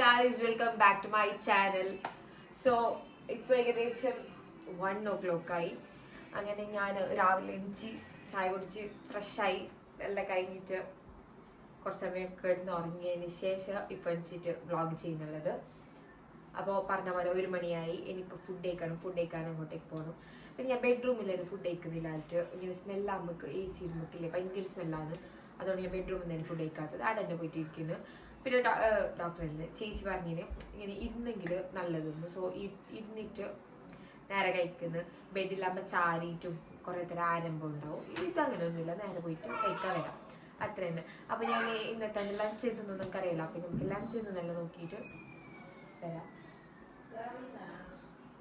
Guys welcome back to my channel so ഇപ്പോൾ ഏകദേശം one ഓ ക്ലോക്കായി അങ്ങനെ ഞാൻ രാവിലെ എണിച്ച് ചായ കുടിച്ച് ഫ്രഷായി എല്ലാം കഴിഞ്ഞിട്ട് കുറച്ച് സമയം കിടന്ന് ഉറങ്ങിയതിന് ശേഷം ഇപ്പോൾ എണിച്ചിട്ട് വ്ളോഗ് ചെയ്യുന്നുള്ളത്. അപ്പോൾ പറഞ്ഞ പോലെ ഒരു മണിയായി. ഇനിയിപ്പോൾ ഫുഡ് കഴിക്കണം ഫുഡ് കഴിക്കാൻ അങ്ങോട്ടേക്ക് പോകണം പിന്നെ ഞാൻ ബെഡ്റൂമിലായിരുന്നു ഫുഡ് കഴിക്കുന്നില്ലായിട്ട് ഇങ്ങനെ സ്മെല്ലാകുമ്പോൾ എ സി നമുക്കില്ലേ ഭയങ്കര സ്മെല്ലാണ് അതുകൊണ്ട് ഞാൻ ബെഡ്റൂമിൽ നിന്ന് ഫുഡ് കഴിക്കാത്തത്. അവിടെ തന്നെ പോയിട്ട് ഇരിക്കുന്നു പിന്നെ ഡോക്ടറല്ലേ? ചേച്ചി പറഞ്ഞിന് ഇങ്ങനെ ഇരുന്നെങ്കിൽ നല്ലതെന്ന്. സോ ഇരുന്നിട്ട് നേരെ കഴിക്കുന്നു. ബെഡിലാകുമ്പോൾ ചാരിയിട്ടും കുറേ തരം ആരംഭം ഉണ്ടാവും. ഇതങ്ങനെയൊന്നുമില്ല നേരെ പോയിട്ട് കഴിക്കാൻ വരാം. അത്ര തന്നെ അപ്പോൾ ഞാൻ ഇന്നത്തെ ലഞ്ച് എന്തെന്നൊന്നും നമുക്കറിയില്ല അപ്പം നമുക്ക് ലഞ്ച് എന്തെന്നല്ല നോക്കിയിട്ട് വരാം.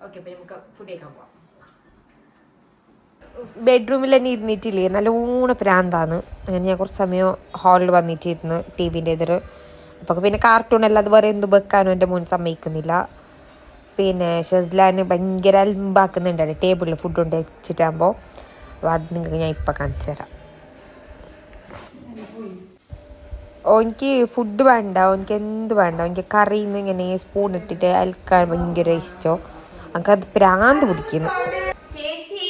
ഓക്കെ അപ്പം നമുക്ക് ഫുഡ് കഴിക്കാൻ പോവാം. ബെഡ്റൂമിൽ തന്നെ ഇരുന്നിട്ടില്ലേ? നല്ലോണം പ്രാന്താന്ന്. അങ്ങനെ ഞാൻ കുറച്ച് സമയം ഹാളിൽ വന്നിട്ടിരുന്നു ടി വിന്റെ എതിര് അപ്പോൾ പിന്നെ കാർട്ടൂൺ അല്ലാതെ വേറെ എന്ത് വെക്കാനും എന്റെ മോൻ സമ്മതിക്കുന്നില്ല. പിന്നെ ഷെസ്ലാന് ഭയങ്കര അൽമ്പാക്കുന്നുണ്ടാണ് ടേബിളിൽ ഫുഡ് കൊണ്ട് വെച്ചിട്ടാകുമ്പോൾ അപ്പോൾ അത് നിങ്ങൾക്ക് ഞാൻ ഇപ്പം കാണിച്ചു തരാം. എനിക്ക് ഫുഡ് വേണ്ട എനിക്ക് എന്ത് വേണ്ട എനിക്ക് കറിയിൽ നിന്ന് ഇങ്ങനെ സ്പൂൺ ഇട്ടിട്ട് അൽക്കാൻ ഭയങ്കര ഇഷ്ടം. എനിക്കത് പ്രാന്ത് പിടിക്കുന്നു ചേച്ചി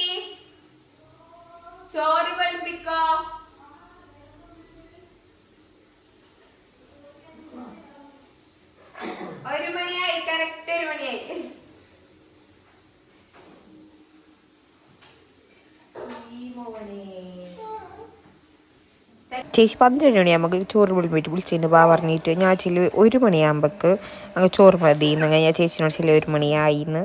ചോറ് പഠിപ്പിക്കോ ഒരു മണിയായി കറക്റ്റ് ഒരു മണിയായി ഈ മോനെ ചേച്ചി പന്ത്രണ്ട് മണിയാകുമ്പോൾ ചോറ് വിളിപ്പിട്ട് വിളിച്ചിട്ട് ബാ പറഞ്ഞിട്ട് ഞാൻ ചില ഒരു മണിയാകുമ്പോൾക്ക് അങ്ങ് ചോറ് മതി എന്ന് ഞാൻ ചേച്ചിനോട് ചില ഒരു മണിയായിന്ന്.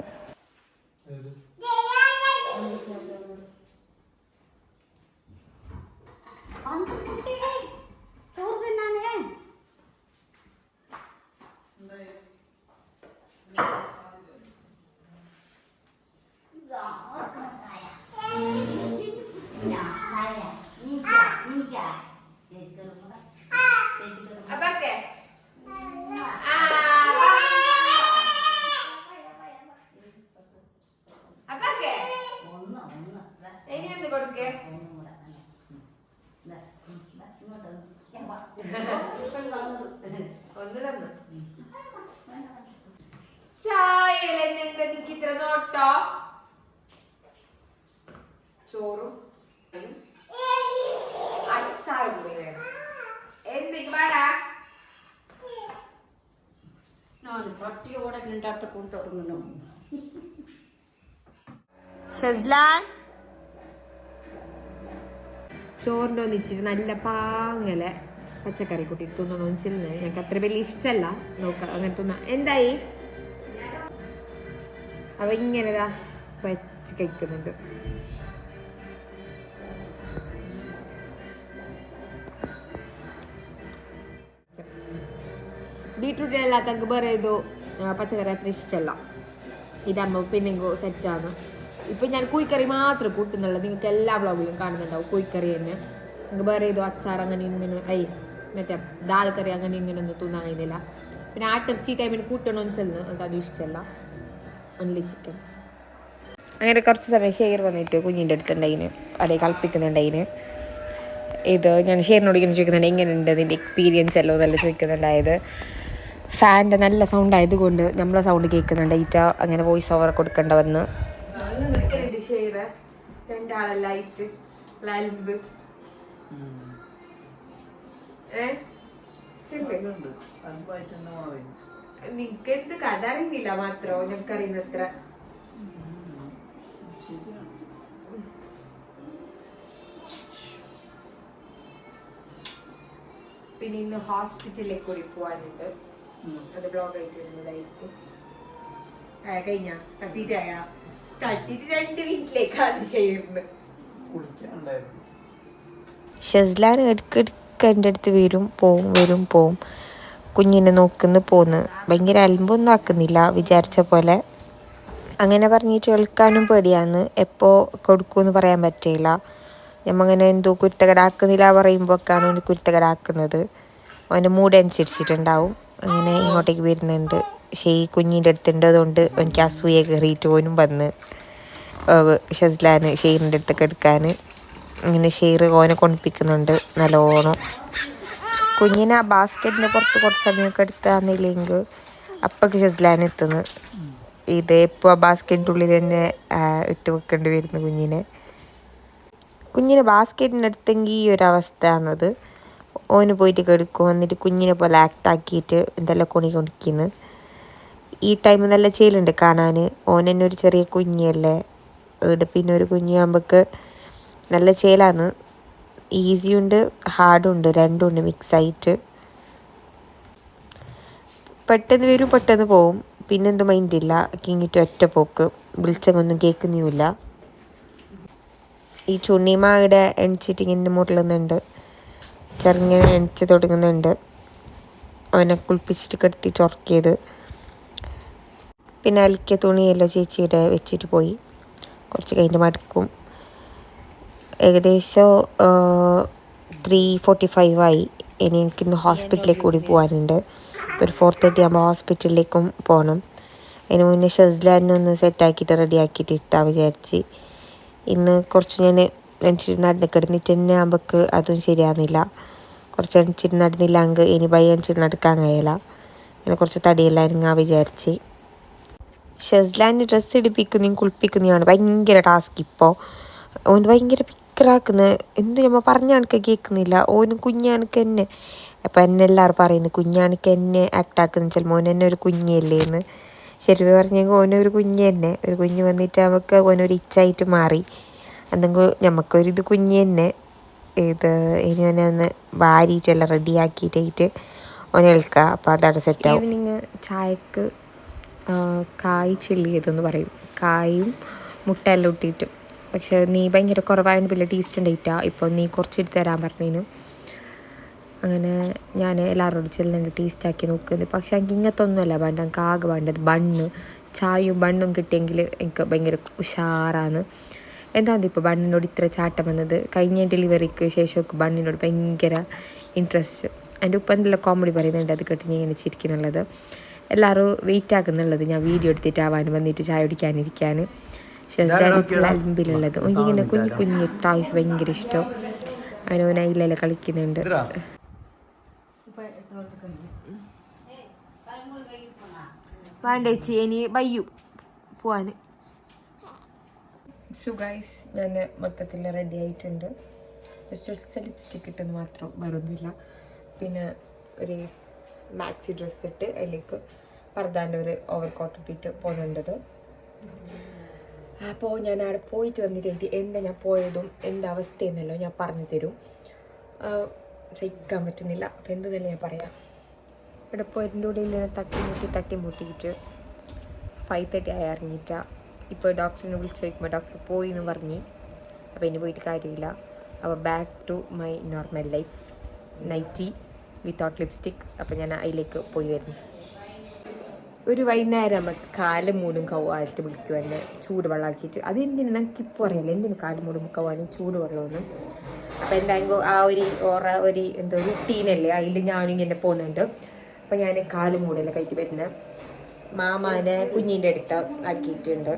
ഷസ്ലാൻ ചോറിന്റെ ഒന്നിച്ചിട്ട് നല്ല പാങ്ങലെ പച്ചക്കറി കൂട്ടി തിന്നണം വെച്ചിരുന്നത് ഞങ്ങൾക്ക് അത്ര വലിയ ഇഷ്ടമല്ല. നോക്ക അങ്ങനെ തിന്ന. എന്തായി? അവ ഇങ്ങനെ വെച്ച് കഴിക്കുന്നുണ്ട്. ബീട്രൂട്ട് അല്ലാത്ത വേറെ ഏതോ പച്ചക്കറി അത്ര ഇഷ്ടമല്ല. ഇതാകുമ്പോൾ പിന്നെങ്കോ സെറ്റാണ് ഇപ്പം ഞാൻ കോഴിക്കറി മാത്രം കൂട്ടുന്നുള്ളത്. നിങ്ങൾക്ക് എല്ലാ വ്ളോഗിലും കാണുന്നുണ്ടാവും. കോഴിക്കറി തന്നെ. നിങ്ങൾക്ക് വേറെ ഏതോ അച്ചാർ അങ്ങനെ ഇങ്ങനെ ഐ മറ്റേ ദാൾക്കറി കറി അങ്ങനെ ഇങ്ങനെ ഒന്നും കഴിയുന്നില്ല. പിന്നെ ആട്ടിറച്ചി ടൈമിന് കൂട്ടണമെന്ന് ചെല്ലുന്നു എനിക്ക് അതും ഇഷ്ടമല്ല ഒൺലി ചിക്കൻ അങ്ങനെ കുറച്ച് സമയം ഷെയർ വന്നിട്ട് കുഞ്ഞിന്റെ അടുത്തുണ്ടായിന്. അവിടെ കളിപ്പിക്കുന്നുണ്ടായിന് ഇത് ഞാൻ ഷെയറിനോട് ഇങ്ങനെ ചോദിക്കുന്നുണ്ട് എങ്ങനെയുണ്ട് നിന്റെ എക്സ്പീരിയൻസ് എല്ലോ? എന്നല്ല ചോദിക്കുന്നുണ്ടായത്. ഫാന്റെ നല്ല സൗണ്ട് ആയതുകൊണ്ട് നമ്മളെ സൗണ്ട് കേൾക്കുന്നുണ്ട് ഈറ്റ അങ്ങനെ വോയിസ് ഓവർ കൊടുക്കേണ്ട വന്ന്. ഷെയർ രണ്ടാളല്ലായിട്ട് ലൽബ് ഏ? നിനക്ക് എന്ത് കഥ അറിയുന്നില്ല മാത്രോ? ഞങ്ങൾക്ക് അറിയുന്നത്ര പിന്നെ ഇന്ന് ഹോസ്പിറ്റലിലേക്ക് കൂടി പോവാനുണ്ട്. അത് ബ്ലോഗ് ആയിട്ട് വരുന്നതായിരിക്കും. കഴിഞ്ഞ? തട്ടിട്ടായ തട്ടിട്ട് രണ്ട് ചെയ്യുന്നത് ഷെസ്ലാൻ ഇടയ്ക്കിടയ്ക്ക് എന്റെ അടുത്ത് വരും പോവും വരും പോവും. കുഞ്ഞിനെ നോക്കുന്നു പോന്ന്. ഭയങ്കര അലമ്പൊന്നും ആക്കുന്നില്ല വിചാരിച്ച പോലെ. അങ്ങനെ പറഞ്ഞിട്ട് കേൾക്കാനും പേടിയാന്ന് എപ്പോൾ കൊടുക്കുമെന്ന് പറയാൻ പറ്റില്ല ഞമ്മങ്ങനെ എന്തോ കുരുത്തകടാക്കുന്നില്ല പറയുമ്പോഴൊക്കെയാണ് അവന് കുരുത്തകടാക്കുന്നത്. അവന്റെ മൂഡ് അനുസരിച്ചിട്ടുണ്ടാവും. അങ്ങനെ ഇങ്ങോട്ടേക്ക് വരുന്നുണ്ട്. ഈ കുഞ്ഞിന്റെ അടുത്തുണ്ടതുകൊണ്ട് എനിക്ക് അസൂയ കയറിയിട്ട് പോലും വന്ന് ഷസ്ലാന് ഷെയറിന്റെ അടുത്തൊക്കെ എടുക്കാൻ. ഇങ്ങനെ ഷെയർ ഓനെ കൊണ്ടിപ്പിക്കുന്നുണ്ട് നല്ലോണം. കുഞ്ഞിനെ ആ ബാസ്ക്കറ്റിന്റെ പുറത്ത് കുറച്ച് സമയമൊക്കെ എടുത്താന്നില്ലെങ്കിൽ അപ്പൊക്ക് ഷസ്ലാൻ എത്തുന്നു. ഇത് ഇപ്പോൾ ബാസ്ക്കറ്റിന്റെ ഉള്ളിൽ തന്നെ ആ, ഇട്ട് വെക്കേണ്ടി വരുന്നു കുഞ്ഞിനെ. കുഞ്ഞിനെ ബാസ്ക്കറ്റിന്റെ അടുത്തെങ്കിൽ ഈ ഒരു അവസ്ഥയാണത്. ഓന് പോയിട്ട് കെടുക്കും. എന്നിട്ട് കുഞ്ഞിനെ പോലെ ആക്ട് ആക്കിയിട്ട് എന്തെല്ലാം കൊണി കൊണിക്കുന്നു. ഈ ടൈം നല്ല ചേലുണ്ട് കാണാൻ ഓൻ തന്നെ ഒരു ചെറിയ കുഞ്ഞല്ലേ? ഇവിടെ പിന്നെ ഒരു കുഞ്ഞാകുമ്പോൾക്ക് നല്ല ചേലാണ്. ഈസിയുണ്ട് രണ്ടുമുണ്ട് മിക്സ് മിക്സായിട്ട് പെട്ടെന്ന് വരും പെട്ടെന്ന് പോവും. പിന്നെന്ത് മൈൻഡില്ല കിങ്ങിട്ട് ഒറ്റ പോക്ക്. വിളിച്ചങ്ങൊന്നും കേൾക്കുന്നുമില്ല ഈ ചുണ്ണിമ എണിച്ചിട്ട് ഇങ്ങനെ മുരളുന്നുണ്ട്. ചെറുങ്ങനെ എണിച്ച് തുടങ്ങുന്നുണ്ട്. അവനെ കുളിപ്പിച്ചിട്ട് കിടത്തിയിട്ട് ഉറക്കിയത്. പിന്നെ അലക്കിയ തുണിയെല്ലാം ചേച്ചിയുടെ വെച്ചിട്ട് പോയി. കുറച്ച് കഴിഞ്ഞ് മടുക്കും. ഏകദേശം ത്രീ ഫോർട്ടി ഫൈവ് ആയി. ഇനി എനിക്കിന്ന് ഹോസ്പിറ്റലിലേക്ക് കൂടി പോകാനുണ്ട് ഒരു ഫോർ തേർട്ടി ആകുമ്പോൾ ഹോസ്പിറ്റലിലേക്കും പോകണം അതിന് മുന്നേ ഷെസ്ലാൻഡിനെ ഒന്ന് സെറ്റാക്കിയിട്ട് റെഡി ആക്കിയിട്ട് ഇരുത്താൻ വിചാരിച്ച്. ഇന്ന് കുറച്ച് ഞാൻ എണിച്ചിട്ട് നടന്ന് കിടന്നിട്ട് തന്നെ ആകുമ്പോൾക്ക് അതും ശരിയാകുന്നില്ല കുറച്ച് എണിച്ചിട്ട് അങ്ങ് ഇനി ബൈ എണിച്ചിട്ട് നടക്കാൻ കഴിയില്ല. അങ്ങനെ കുറച്ച് തടിയെല്ലാം ഇറങ്ങാൻ വിചാരിച്ച്. ഷെസ്ലാൻഡ് ഡ്രസ്സ് ഇടിപ്പിക്കുന്നതും കുളിപ്പിക്കുന്നതാണ് ഭയങ്കര ടാസ്ക് ഇപ്പോൾ ഓന് ഭയങ്കര പിക്കറാക്കുന്നത് എന്ത് നമ്മൾ പറഞ്ഞ കണക്ക് കേൾക്കുന്നില്ല ഓന് കുഞ്ഞാണക്ക് എന്നെ അപ്പം എന്നെ എല്ലാവരും പറയുന്നു കുഞ്ഞാണക്ക് എന്നെ ആക്ട് ആക്കുന്ന ചിലപ്പോൾ ഓൻ എന്നെ ഒരു കുഞ്ഞല്ലേ എന്ന്. ശരി പറഞ്ഞെങ്കിൽ ഓനൊരു കുഞ്ഞ് തന്നെ. ഒരു കുഞ്ഞ് വന്നിട്ട് നമുക്ക് ഓനൊരു ഇച്ചായിട്ട് മാറി. എന്തെങ്കിലും നമുക്കൊരിത് കുഞ്ഞ് തന്നെ. ഇത് ഇനി ഓനെ ഒന്ന് വാരിയിട്ടെല്ലാം റെഡിയാക്കിയിട്ടായിട്ട് ഓനെ എടുക്കുക അപ്പോൾ അതവിടെ സെറ്റാവും ഈവനിങ് ചായക്ക് കായ് ചില്ലി ചെയ്തെന്ന് പറയും. കായും മുട്ടയെല്ലാം ഇട്ടിട്ട്. പക്ഷെ നീ ഭയങ്കര കുറവായതുകൊണ്ട് വലിയ ടേസ്റ്റ് ഉണ്ടായിട്ടാ ഇപ്പോൾ നീ കുറച്ചിട്ട് തരാൻ പറഞ്ഞു അങ്ങനെ ഞാൻ എല്ലാവരോടും ചെല്ലുന്നുണ്ട്. ടേസ്റ്റ് ആക്കി നോക്കുന്നത് പക്ഷെ എനിക്ക് ഇങ്ങനത്തെ ഒന്നുമല്ല വേണ്ട എനിക്ക് ആകെ വേണ്ടത് ബണ്ണ്. ചായയും ബണ്ണും കിട്ടിയെങ്കിൽ എനിക്ക് ഭയങ്കര ഉഷാറാണ്. എന്താണ് ഇപ്പോൾ ബണ്ണിനോട് ഇത്ര ചാട്ടം വന്നത്? കഴിഞ്ഞ ഡെലിവറിക്ക് ശേഷമൊക്കെ ബണ്ണിനോട് ഭയങ്കര ഇൻട്രസ്റ്റ് എന്റെ ഉപ്പ എന്തെല്ലാം കോമഡി പറയുന്നുണ്ട് അത് കേട്ട് ഞാൻ ഇങ്ങനെ ചിരിക്കുന്നുള്ളത്. എല്ലാവരും വെയിറ്റ് ആക്കുന്നുള്ളത്. ഞാൻ വീഡിയോ എടുത്തിട്ട് ആവാൻ വന്നിട്ട് ചായ കുടിക്കാനിരിക്കാൻ അൽമ്പിലുള്ളത് എനിക്കിങ്ങനെ കുഞ്ഞു കുഞ്ഞു ടോയ്സ് ഭയങ്കര ഇഷ്ടം. അവനവൻ അതിലെല്ലാം കളിക്കുന്നുണ്ട്. വേണ്ടേച്ചി ഇനി ബയ്യു. പോവാന്. സുഗൈസ് ഞാൻ മൊത്തത്തിൽ റെഡി ആയിട്ടുണ്ട്. ജസ്റ്റ് ലിപ്സ്റ്റിക് ഇട്ടെന്ന് മാത്രം വരുന്നില്ല പിന്നെ ഒരു മാക്സി ഡ്രസ്സ് ഇട്ട് അതിലേക്ക് പർദ്ദാന്റെ ഒരു ഓവർ കോട്ട് ഇട്ടിട്ട് പോകുന്നുണ്ടത് അപ്പോൾ ഞാൻ അവിടെ പോയിട്ട് വന്നിട്ട് എന്താ ഞാൻ പോയതും എന്താ അവസ്ഥയെന്നല്ലോ ഞാൻ പറഞ്ഞു തരും. സഹിക്കാൻ പറ്റുന്നില്ല. അപ്പോൾ എന്ത് തന്നെ ഞാൻ പറയാം? ഇവിടെ പോയതിന്റെ ഇങ്ങനെ തട്ടി മുട്ടി തട്ടി മുട്ടിയിട്ട് ഫൈവ് തേർട്ടി ആയി ഇറങ്ങിയിട്ടാ. ഇപ്പോൾ ഡോക്ടറിനെ വിളിച്ച് ചോദിക്കുമ്പോൾ ഡോക്ടർ പോയി എന്ന് പറഞ്ഞ്. അപ്പോൾ ഇനി പോയിട്ട് കാര്യമില്ല. അപ്പോൾ back to my normal life nighty without lipstick അപ്പോൾ ഞാൻ അതിലേക്ക് പോയി വരുന്നു. ഒരു വൈകുന്നേരം നമുക്ക് കാലം മൂടും കവായിട്ട് വിളിക്കും എന്നെ ചൂട് വെള്ളമാക്കിയിട്ട് അതെന്തിനു? നമുക്ക് ഇപ്പോൾ അറിയില്ല. എന്തിനു കാലം മൂടും കവാണി ചൂട് വെള്ളമൊന്നും അപ്പം എന്തായാലും ആ ഒരു ഓറ ഒരു എന്തോ റുട്ടീനല്ലേ അതിൽ ഞാനും ഇങ്ങനെ പോകുന്നുണ്ട്. അപ്പം ഞാൻ കാൽ മൂടല്ലേ കയറ്റി വരുന്നത് മാമാനെ കുഞ്ഞിന്റെ അടുത്ത് ആക്കിയിട്ടുണ്ട്.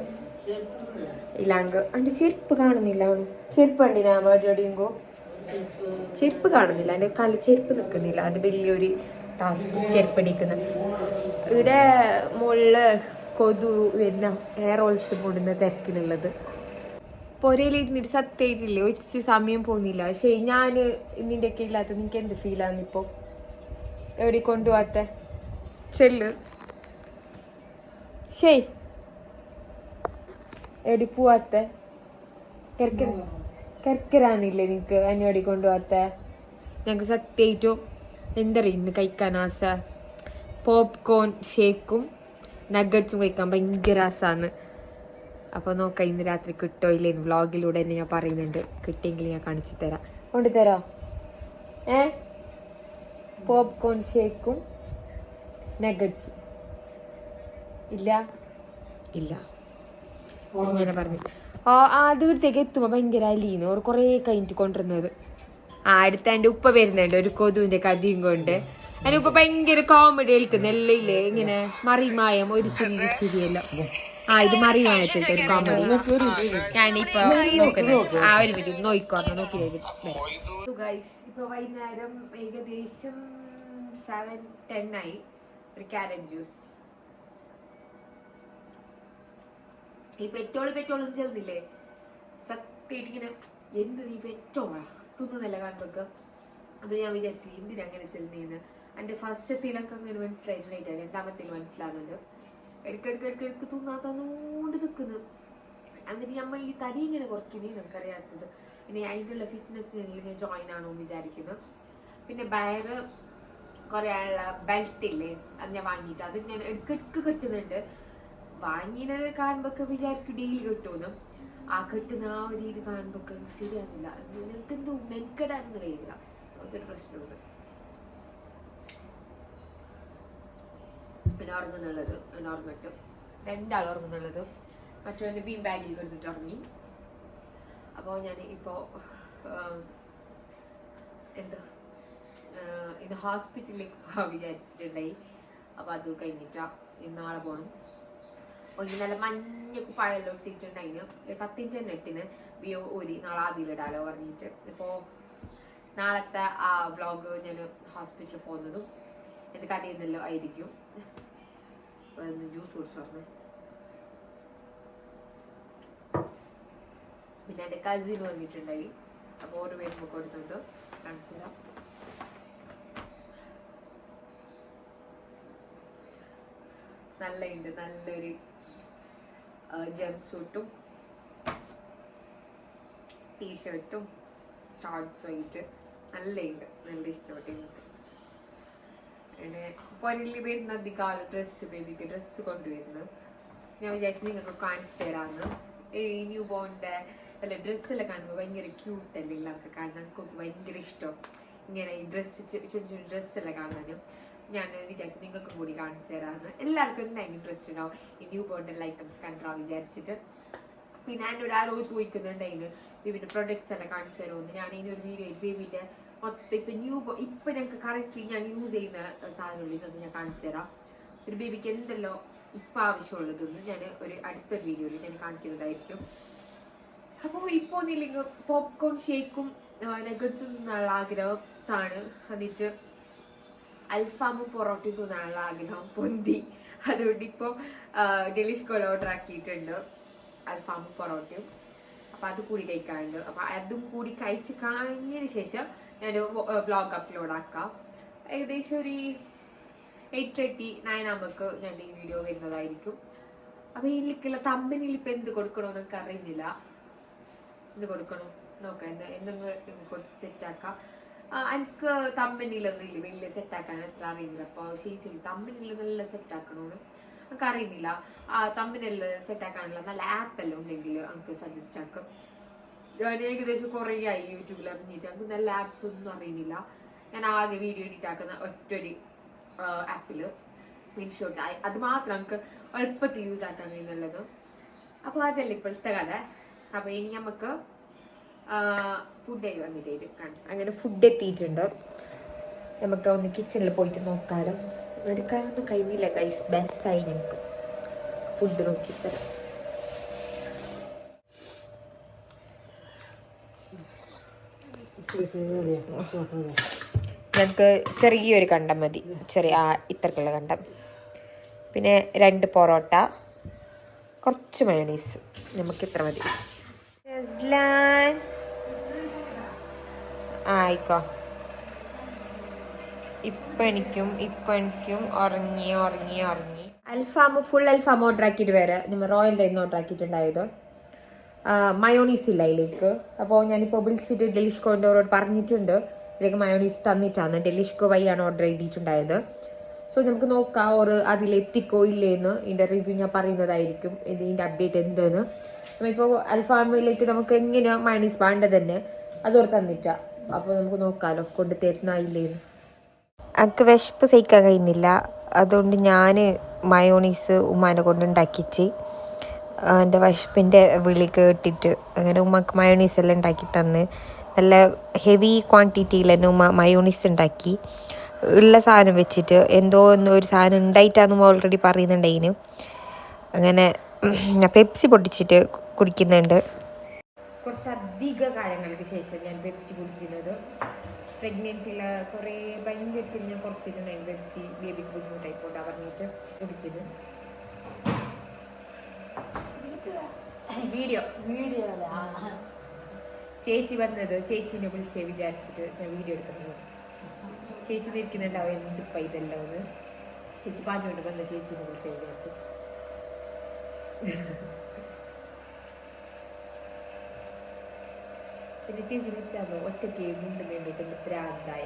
ഇല്ലാങ്ക് എന്റെ ചെരുപ്പ് കാണുന്നില്ല. ചെരുപ്പ് കണ്ടിനാ? വേടിയോടിയുങ്കോ ചെരുപ്പ് കാണുന്നില്ല. എന്റെ കല ചെരുപ്പ് നിൽക്കുന്നില്ല. അത് വലിയൊരു ടാസ്ക് ചെരുപ്പ് ഇടിക്കുന്നു ഇവിടെ മുകളിൽ കൊതു വരുന്ന ഹെയർ ഓൾസ് കൂടുന്ന തിരക്കിലുള്ളത്. പൊരയിലിരുന്നിട്ട് സത്യമായിട്ടില്ലേ ഒരു സമയം പോകുന്നില്ല. ശരി ഞാൻ നിന്റെ ഒക്കെ ഇല്ലാത്ത നിനക്ക് എന്ത് ഫീലാന്ന് ഇപ്പോൾ എവിടെ കൊണ്ടുപോകാത്ത ചെല്ല്. ശരി. എവിടെ പോവാത്ത? കിരക്കര കിരക്കരാന്നില്ലേ നിനക്ക്? അന്നോടി കൊണ്ടുപോകാത്ത? ഞങ്ങൾക്ക് സത്യമായിട്ടും എന്തറിയും ഇന്ന് കഴിക്കാൻ ആസ പോപ്കോൺ ഷേക്കും നഗറ്റ്സും കഴിക്കാൻ ഭയങ്കര ആസാന്ന് അപ്പോൾ നോക്കാം ഇന്ന് രാത്രി കിട്ടോ ഇല്ലേ വ്ളോഗിലൂടെ തന്നെ ഞാൻ പറയുന്നുണ്ട്. കിട്ടിയെങ്കിൽ ഞാൻ കാണിച്ചു തരാം. കൊണ്ടുതരോ? ഏ? പോപ്കോൺ ഷേക്കും നഗറ്റ്സും ഇല്ല? ഇല്ല. ഇങ്ങനെ പറഞ്ഞു ആ വീട്ടിലേക്ക് എത്തുമ്പോൾ ഭയങ്കര അലീന്ന് ഓർ കുറേ കഴിഞ്ഞിട്ട് കൊണ്ടുവരുന്നത്. ആ അടുത്ത എന്റെ ഉപ്പ വരുന്നുണ്ട്. ഒരു കൊതുവിന്റെ കഥയും കൊണ്ട്. എന്റെ ഉപ്പ ഭയങ്കര കോമഡി കളിക്കുന്ന എല്ലാം ഇങ്ങനെ മറിമായം ഒരു ചെറിയ ചിരിയല്ല ആ ഇത് മറിമായത്തിന്റെ ഒരു കോമഡി ഞാനിപ്പോ ആ ഒരു മിനിറ്റ് നോക്കിക്കോട്ടെ നോക്കി ഇപ്പൊ വൈകുന്നേരം ഏകദേശം സെവൻ ടെൻ ആയി. ഒരു ക്യാരറ്റ് ജ്യൂസ് ഈ പെട്രോൾ എന്ന് സത്യമായിട്ട് ഇങ്ങനെ എന്ത് നീ പെറ്റോളാ തിന്നുന്നല്ല കാണുമ്പോ അപ്പൊ ഞാൻ വിചാരിച്ചു എന്തിനാ അങ്ങനെ ചെല്ലുന്നേന്ന്? ഫസ്റ്റ് എത്തിയിലൊക്കെ അങ്ങനെ മനസ്സിലായിട്ടുണ്ടായിട്ട് രണ്ടാമത്തിൽ മനസ്സിലാകുന്നുണ്ട് ഇടയ്ക്കിടയ്ക്ക് ഇടയ്ക്കിടയ്ക്ക് തിന്നാ തന്നോണ്ട് നിൽക്കുന്നു എന്നിട്ട് അമ്മ ഈ തടി ഇങ്ങനെ കുറയ്ക്കുന്നേ നമുക്കറിയാത്തത് ഇനി അതിന്റെ ഫിറ്റ്നസ്സിനെല്ലാം ഞാൻ ജോയിൻ ആണോ എന്ന് വിചാരിക്കുന്നു. പിന്നെ ബയറ് കുറയാനുള്ള ബെൽറ്റ് ഇല്ലേ? അത് ഞാൻ വാങ്ങിയിട്ട് അത് ഞാൻ ഇടയ്ക്കിടയ്ക്ക് കെട്ടുന്നുണ്ട്. വാങ്ങിയത് കാണുമ്പോ വിചാരിക്കും ഡെയിലി കിട്ടുമെന്ന് ആ കിട്ടുന്ന ആ ഒരു ഇത് കാണുമ്പോ ശരിയാകുന്നില്ല നിനക്ക് എന്തോ മെൻകടാന്ന് കഴിയില്ല. അതൊരു പ്രശ്നമുണ്ട്. പിന്നെ ഉറങ്ങുന്നുള്ളത് പിന്നെ ഉറങ്ങട്ടും. രണ്ടാൾ ഉറങ്ങുന്നുള്ളത്. മറ്റൊന്ന് ബീം ബാഗിൽ കിടന്നിട്ട് ഉറങ്ങി. അപ്പോൾ ഞാൻ ഇപ്പോ എന്താ ഇന്ന് ഹോസ്പിറ്റലിലേക്ക് പോകാൻ വിചാരിച്ചിട്ടുണ്ടായി. അപ്പോൾ അത് കഴിഞ്ഞിട്ടാ ഇന്ന് നാളെ പോകണം ഇന്ന് നല്ല മഞ്ഞ കുപ്പായെല്ലാം ഇട്ടിട്ടുണ്ടായിന്. ഒരു പത്ത് മിനിറ്റ് തന്നെ ഇട്ടിന്. വിയോ ഒരു നാളെ അതിലിടാലോ പറഞ്ഞിട്ട്. ഇപ്പോൾ നാളത്തെ ആ വ്ളോഗ് ഞാൻ ഹോസ്പിറ്റലിൽ പോകുന്നതും എന്റെ കടയിൽ നിന്നെല്ലാം ആയിരിക്കും ഒന്ന് ജ്യൂസ് കുടിച്ചോർന്ന് പിന്നെ എന്റെ കസിൻ വന്നിട്ടുണ്ടായി. അപ്പോൾ ഓരോ വരുമ്പോൾ കൊടുത്തത് കാണിച്ചില്ല നല്ല ഉണ്ട് നല്ലൊരു ജംപ് സൂട്ടും ടീഷർട്ടും ഷോർട്ട്സും ആയിട്ട് നല്ല ഉണ്ട് നല്ല ഇഷ്ടപ്പെട്ടു പിന്നെ പൊരയിൽ വരുന്ന അധികം ഡ്രസ്സ് ബേബിക്ക് ഡ്രസ്സ് കൊണ്ടുവരുന്നു. ഞാൻ വിചാരിച്ചു നിങ്ങൾക്ക് കാണിച്ചു തരാമെന്ന് ഈ ന്യൂ ബോണിന്റെ അല്ല ഡ്രസ്സെല്ലാം കാണുമ്പോൾ ഭയങ്കര ക്യൂട്ട് അല്ലെങ്കിൽ അവർക്ക് കാണാൻ. ഭയങ്കര ഇഷ്ടം. ഇങ്ങനെ ഈ ഡ്രസ്സ് ചുരു ചുറ്റി ഡ്രസ്സെല്ലാം കാണാനും. ഞാൻ വിചാരിച്ചു നിങ്ങൾക്കും കൂടി കാണിച്ചു തരാമെന്ന് എല്ലാവർക്കും എന്തായാലും ഇൻട്രസ്റ്റ് ഉണ്ടാവും. ഈ ന്യൂ ബോർഡൽ ഐറ്റംസ് കണ്ടാ വിചാരിച്ചിട്ട്. പിന്നെ എന്നോട് ആരോ ചോദിക്കുന്നുണ്ടായിരുന്നു ബേബിന്റെ പ്രൊഡക്ട്സ് എല്ലാം കാണിച്ചു തരുമെന്ന്. ഞാൻ ഇനി ഒരു വീഡിയോ ബേബിന്റെ മൊത്തം ഇപ്പൊ ന്യൂ ഇപ്പൊ ഞങ്ങൾക്ക് കറക്റ്റ്ലി ഞാൻ യൂസ് ചെയ്യുന്ന സാധനങ്ങളിൽ നിന്ന് ഞാൻ കാണിച്ചു തരാം. ഒരു ബേബിക്ക് എന്തെല്ലോ ഇപ്പൊ ആവശ്യമുള്ളതെന്ന് ഞാൻ ഒരു അടുത്തൊരു വീഡിയോയിൽ ഞാൻ കാണിക്കുന്നതായിരിക്കും. അപ്പോൾ ഇപ്പോൾ ഒന്നില്ലെങ്കിൽ പോപ്കോൺ ഷേക്കും നഗറ്റ്സും എന്നുള്ള ആഗ്രഹത്താണ് എന്നിട്ട് അൽഫാമും പൊറോട്ടയും തിന്നാനുള്ള ആഗ്രഹം പൊന്തി. അതുകൊണ്ട് ഇപ്പോൾ ഡെലിഷ് കോൾ ഓർഡർ ആക്കിയിട്ടുണ്ട് അൽഫാമും പൊറോട്ടയും. അപ്പം അത് കൂടി കഴിക്കാറുണ്ട്. അപ്പം അതും കൂടി കഴിച്ച് കഴിഞ്ഞതിന് ശേഷം ഞാൻ വ്ളോഗ് അപ്ലോഡ് ആക്കാം. ഏകദേശം ഒരു എയ്റ്റ് തേർട്ടി നയൻ ആകുമ്പോൾ ഞാൻ ഈ വീഡിയോ വരുന്നതായിരിക്കും. അപ്പം ഇതിലേക്കുള്ള തമ്പനിൽ ഇപ്പം എന്ത് കൊടുക്കണമെന്നൊക്കെ അറിയുന്നില്ല എന്ത് കൊടുക്കണം? നോക്കാം. എന്ത് എന്തെങ്കിലും സെറ്റാക്കാം എനിക്ക് തമ്മനിലൊന്നും ഇല്ല വലിയ സെറ്റാക്കാൻ അത്ര അറിയുന്നില്ല അപ്പോൾ ചേച്ചി തമ്മനിൽ നല്ല സെറ്റാക്കണമെന്ന് എനിക്ക് അറിയുന്നില്ല. തമ്മിനെല്ലാം സെറ്റാക്കാനുള്ള നല്ല ആപ്പ് എല്ലാം ഉണ്ടെങ്കിൽ എനിക്ക് സജസ്റ്റ് ആക്കും. ഞാൻ ഏകദേശം കുറേ ആയി യൂട്യൂബിൽ അറിഞ്ഞിട്ട് എനിക്ക് നല്ല ആപ്സ് ഒന്നും അറിയുന്നില്ല. ഞാൻ ആകെ വീഡിയോ എഡിറ്റ് ആക്കുന്ന ഒറ്റൊരു ആപ്പിൽ ഇൻഷോട്ട് അത് മാത്രം നമുക്ക് എളുപ്പത്തിൽ യൂസ് ആക്കാൻ കഴിയുന്നുള്ളത്. അപ്പോൾ അതല്ല ഇപ്പോഴത്തെ കഥ. അപ്പോൾ ഇനി നമുക്ക് ഫുഡ് വന്നിട്ട് അങ്ങനെ ഫുഡ് എത്തിയിട്ടുണ്ട്. നമുക്ക് ഒന്ന് കിച്ചണിൽ പോയിട്ട് നോക്കാലോ. എടുക്കാനൊന്നും കഴിഞ്ഞില്ല ഗൈസ് ബെസ്സായി ഞങ്ങൾക്ക് ഫുഡ് നോക്കി തരാം. ഞങ്ങൾക്ക് ചെറിയൊരു കണ്ടം മതി. ചെറിയ ആ ഇത്രക്കുള്ള കണ്ടം. പിന്നെ രണ്ട് പൊറോട്ട. കുറച്ച് മയണീസ് നമുക്ക് ഇത്ര മതി. ആയിക്കോ. ഇപ്പൊ എനിക്കും ഇപ്പൊ എനിക്കും ഉറങ്ങി ഉറങ്ങി ഉറങ്ങി. അൽഫാം ഫുൾ അൽഫാം ഓർഡർ ആക്കിയിട്ട് വരെ. നമ്മൾ റോയൽ ഡൈന്ന് ഓർഡർ ആക്കിയിട്ടുണ്ടായത്. മയോണീസ് ഇല്ല അതിലേക്ക്. അപ്പോൾ ഞാനിപ്പോൾ വിളിച്ചിട്ട് ഡെലിഷ്കോന്റെ അവരോട് പറഞ്ഞിട്ടുണ്ട്. ഇതിലേക്ക് മയോണീസ് തന്നിട്ടാണ്. ഡെലിഷ്കോ വഴിയാണ് ഓർഡർ ചെയ്തിട്ടുണ്ടായത് സോ നമുക്ക് നോക്കാം ഓർ അതിലെത്തിക്കോ ഇല്ലേന്ന്. ഇതിന്റെ റിവ്യൂ ഞാൻ പറയുന്നതായിരിക്കും. ഇതിന്റെ അപ്ഡേറ്റ് എന്തെന്ന്. നമ്മളിപ്പോൾ അൽഫാമിലേക്ക് നമുക്ക് എങ്ങനെയാണ് മയോണീസ് വേണ്ടത് തന്നെ അതോർ തന്നിട്ടാ. അപ്പോൾ നമുക്ക് നോക്കാമല്ലോ കൊണ്ട് തരുന്നായില്ലേ എനിക്ക് വിശപ്പ് സഹിക്കാൻ കഴിയുന്നില്ല. അതുകൊണ്ട് ഞാൻ മയോണീസ് ഉമ്മാനെ കൊണ്ട് ഉണ്ടാക്കിച്ച് എന്റെ വിശപ്പിന്റെ വിളി കേട്ടിട്ട് അങ്ങനെ ഉമ്മക്ക് മയോണീസ് എല്ലാം ഉണ്ടാക്കി തന്ന് നല്ല ഹെവി ക്വാണ്ടിറ്റിയിൽ തന്നെ ഉമ്മ മയോണീസ് ഉണ്ടാക്കി ഉള്ള സാധനം വെച്ചിട്ട് എന്തോ എന്തോ ഒരു സാധനം ഉണ്ടായിട്ടാന്ന് ഓൾറെഡി പറയുന്നുണ്ടായിന്. അങ്ങനെ പെപ്സി പൊട്ടിച്ചിട്ട് കുടിക്കുന്നുണ്ട്. കുറച്ചധിക കാലങ്ങൾക്ക് ശേഷം ഞാൻ പെപ്സി കുടിക്കുന്നത്. പ്രഗ്നൻസിയിൽ കുറേ ഭയങ്കരത്തിൽ ഞാൻ കുറച്ചിട്ടുണ്ടായിരുന്നു പെപ്സി ബേബിക്ക് ബുദ്ധിമുട്ടായിക്കോട്ടെ പറഞ്ഞിട്ട് കുടിക്കുന്നത് വീഡിയോ. വീഡിയോ ചേച്ചി വന്നത് ചേച്ചിനെ വിളിച്ച് വിചാരിച്ചിട്ട് ഞാൻ വീഡിയോ എടുക്കുന്നത്. ചേച്ചി നിൽക്കുന്നുണ്ടാവും എന്തിപ്പ ഇതല്ലോ എന്ന് ചേച്ചി പറഞ്ഞുകൊണ്ട് വന്ന ചേച്ചിനെ വിളിച്ച് വിചാരിച്ചിട്ട്. പിന്നെ ചേച്ചി വിളിച്ചാൽ ഒറ്റയ്ക്ക് മുണ്ട് നിന്നിട്ട് പ്രാന്തായ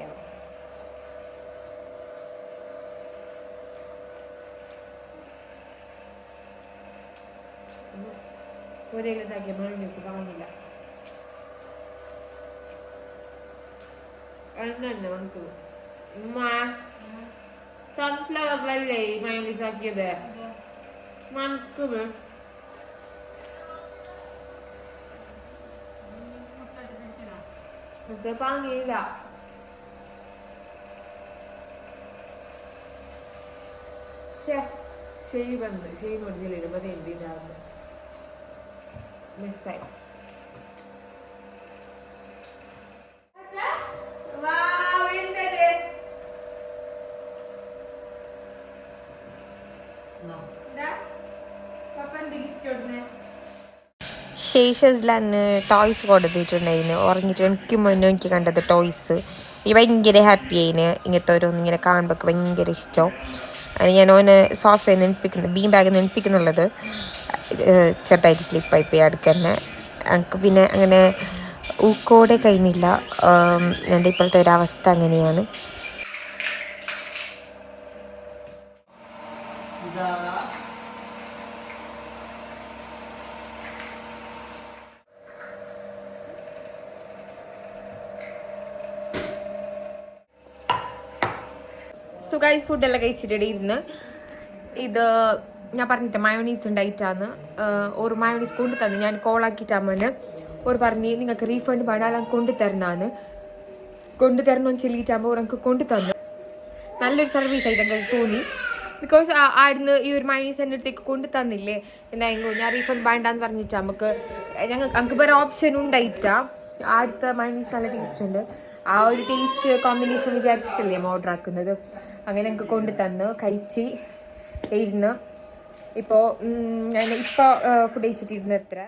ഒരേലുണ്ടാക്കിയ മഴ കാണില്ല എണ്ണ നമുക്ക് ഉമ്മ സൺഫ്ലവർ അല്ലേ ഈ മയോണീസ് ആക്കിയത്? മണക്കുന്നത് ഇത് വാങ്ങിയില്ല ശ്ശെ, ശരി വന്ന് ശരി നോട്ടിയില്ല മതി എന്തിനാന്ന് മിസ്സായി ഷെയ്ഷസ്ലാന് ടോയ്സ് കൊടുത്തിട്ടുണ്ടായിന്. ഉറങ്ങിയിട്ട് എനിക്ക് മുന്നേ എനിക്ക് കണ്ടത് ടോയ്സ് ഈ ഭയങ്കര ഹാപ്പി ആയിന്. ഇങ്ങനത്തെ ഓരോന്ന് ഇങ്ങനെ കാണുമ്പോൾ ഭയങ്കര ഇഷ്ടം. ഞാൻ ഓന് സോഫയിൽ നെനപ്പിക്കുന്ന ബീം ബാഗ് നെനപ്പിക്കുന്നുള്ളത്. ഏഹ് ചെറുതായിട്ട് സ്ലിപ്പായി പോയി അടുക്കന്നെ എനിക്ക് പിന്നെ അങ്ങനെ ഊക്കോടെ കഴിഞ്ഞില്ല. എന്റെ ഇപ്പോഴത്തെ ഒരവസ്ഥ അങ്ങനെയാണ് സോ ഗൈസ് ഫുഡെല്ലാം കഴിച്ചിട്ടേ ഇരുന്ന്. ഇത് ഞാൻ പറഞ്ഞിട്ട് മയോണീസ് ഉണ്ടായിട്ടാന്ന്. ഒരു മയോണീസ് കൊണ്ടു തന്നു. ഞാൻ കോളാക്കിയിട്ടാമന് ഒരു പറഞ്ഞ് നിങ്ങൾക്ക് റീഫണ്ട് വേണം കൊണ്ടു തരണാന്ന്. കൊണ്ടു തരണം ചൊല്ലിയിട്ടാകുമ്പോൾ ഒരാൾക്ക് കൊണ്ടു തന്നു. നല്ലൊരു സർവീസ് ആയിട്ട് എനിക്ക് തോന്നി. ബിക്കോസ് ആടുന്ന് ഈ ഒരു മൈനീസ് എന്റെ അടുത്തേക്ക് കൊണ്ടു തന്നില്ലേ? എന്തായെങ്കിലും ഞാൻ റീഫണ്ട് വേണ്ടാന്ന് പറഞ്ഞിട്ട് നമുക്ക് ഞങ്ങൾ നമുക്ക് വേറെ ഓപ്ഷൻ ഉണ്ടായിട്ടാ. ആടുത്ത മൈനീസ് നല്ല ടേസ്റ്റ് ഉണ്ട്. ആ ഒരു ടേസ്റ്റ് കോമ്പിനേഷൻ വിചാരിച്ചിട്ടല്ലേ ഓർഡർ ആക്കുന്നത്? അങ്ങനെ ഞങ്ങൾക്ക് കൊണ്ട് തന്നു കഴിച്ച് ഇരുന്ന്. ഇപ്പോൾ ഞാൻ ഇപ്പോൾ ഫുഡ് കഴിച്ചിട്ടിരുന്ന എത്ര?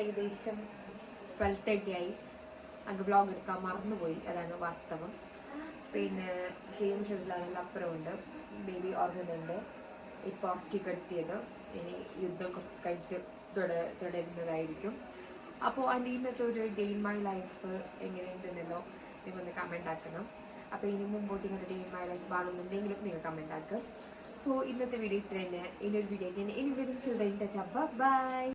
ഏകദേശം ട്വൽവ് തേർട്ടി ആയി. അങ്ങ് വ്ളോഗ് എടുക്കാൻ മറന്നുപോയി. അതാണ് വാസ്തവം. പിന്നെ ഷെയ്യും അപ്പുറം അപ്പുറമുണ്ട്. ബേബി ഓർഗനുണ്ട്. ഇപ്പോൾ ഒറ്റ കെട്ടിയത് ഇനി യുദ്ധം കുറച്ച് കഴിഞ്ഞിട്ട് തുട തുടരുന്നതായിരിക്കും. അപ്പോൾ അതിന്റെ ഇന്നത്തെ ഒരു ഡേ ഇൻ മൈ ലൈഫ് എങ്ങനെയുണ്ടെന്നല്ലോ നിങ്ങൾ കമന്റ് ആക്കണം. അപ്പോൾ ഇനി മുമ്പോട്ട് ഇങ്ങനത്തെ ഡേ ഇൻ മൈ ലൈഫ് കാണുന്നുണ്ടെങ്കിലും നിങ്ങൾ കമന്റ് ആക്കുക സോ ഇന്നത്തെ വീഡിയോ ഇത്ര തന്നെ ഇനി ഒരു വീഡിയോ ഇനി വരും. ചെറുതായിട്ട് ബൈ